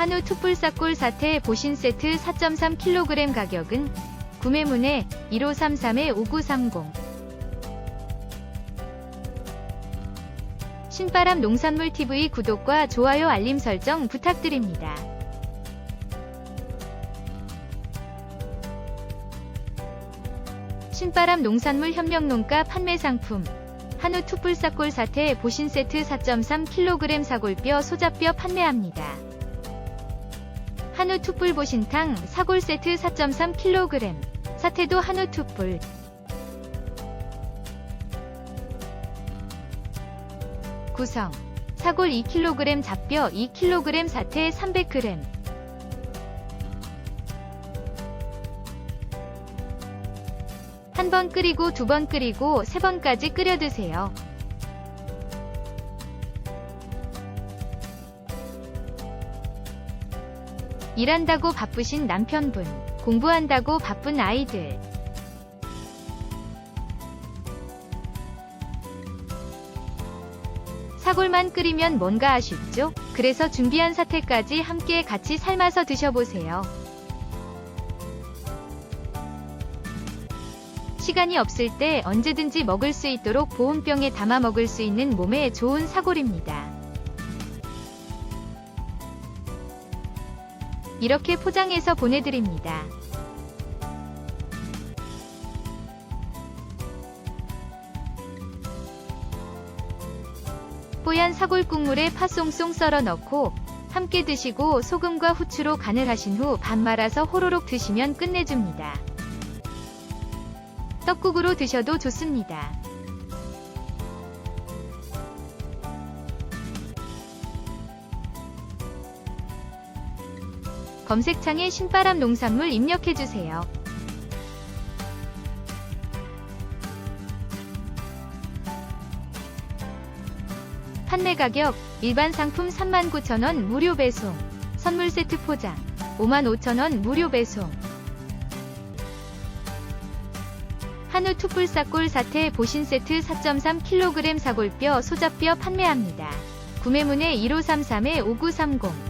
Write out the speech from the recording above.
한우 투뿔사골 사태 보신 세트 4.3kg 가격은 구매문의 1533-5930 신바람 농산물 TV 구독과 좋아요 알림 설정 부탁드립니다. 신바람 농산물 현명농가 판매 상품 한우 투뿔사골 사태 보신 세트 4.3kg 사골뼈 소자뼈 판매합니다. 한우 투뿔 보신탕 사골 세트 4.3kg 사태도 한우 투뿔. 구성. 사골 2kg 잡뼈 2kg 사태 300g 한 번 끓이고 두 번 끓이고 세 번까지 끓여 드세요. 일한다고 바쁘신 남편분, 공부한다고 바쁜 아이들. 사골만 끓이면 뭔가 아쉽죠? 그래서 준비한 사태까지 함께 같이 삶아서 드셔보세요. 시간이 없을 때 언제든지 먹을 수 있도록 보온병에 담아 먹을 수 있는 몸에 좋은 사골입니다. 이렇게 포장해서 보내드립니다. 뽀얀 사골 국물에 파 송송 썰어 넣고 함께 드시고 소금과 후추로 간을 하신 후 반 말아서 호로록 드시면 끝내줍니다. 떡국으로 드셔도 좋습니다. 검색창에 신바람 농산물 입력해주세요. 판매 가격 일반 상품 39,000원 무료 배송 선물 세트 포장 55,000원 무료 배송 한우 투뿔 사골 사태 보신 세트 4.3kg 사골뼈 소자뼈 판매합니다. 구매문의 1533-5930